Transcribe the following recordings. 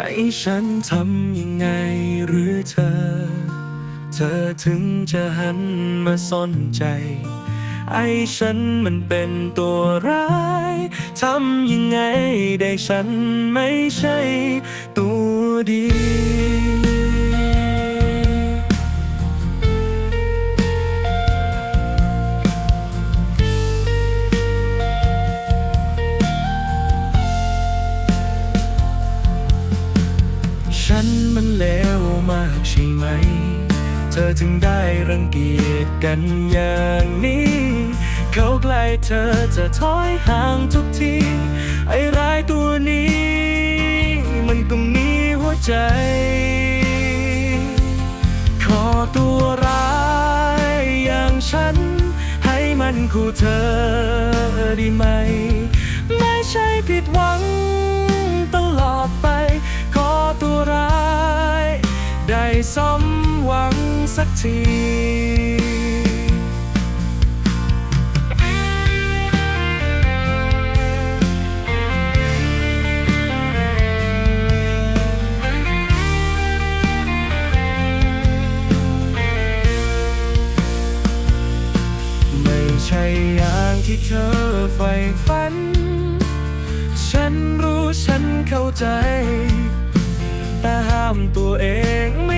ให้ฉันทำยังไงหรือเธอ เธอถึงจะหันมาสนใจ ไอ้ฉันมันเป็นตัวร้ายทำยังไงได้ฉันไม่ใช่ตัวดี มากใช่ไหม เธอถึงได้รังเกียจกันอย่างนี้ เขาใกล้เธอจะถอยห่างทุกที ไอ้ร้ายตัวนี้ มันก็มีหัวใจ ขอตัวร้ายอย่างฉัน ให้มันคู่เธอได้ไหม ไม่ใช่ผิดหวัง ได้สมหวังสักทีไม่ใช่อย่างที่เธอใฝ่ฝัน ฉันรู้ฉันเข้าใจ แต่ห้ามตัวเองไม่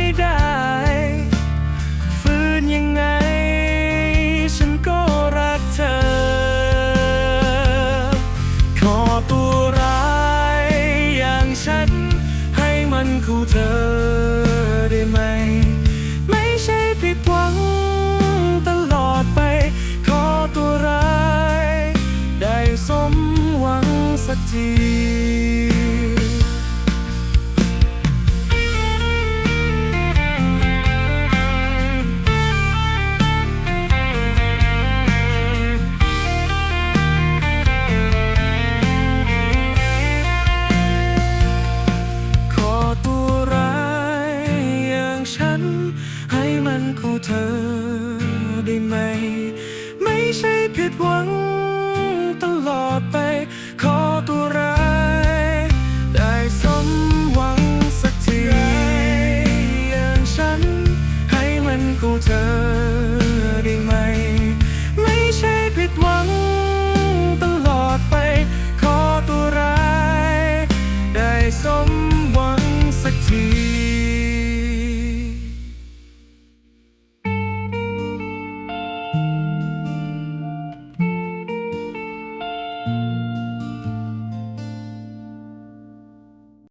คู่เธอได้ไหม ไม่ใช่ผิดหวังตลอดไป ขอตัวร้าย ได้สมหวังสักที ให้มันคู่เธอได้ไหม ไม่ใช่ผิดหวัง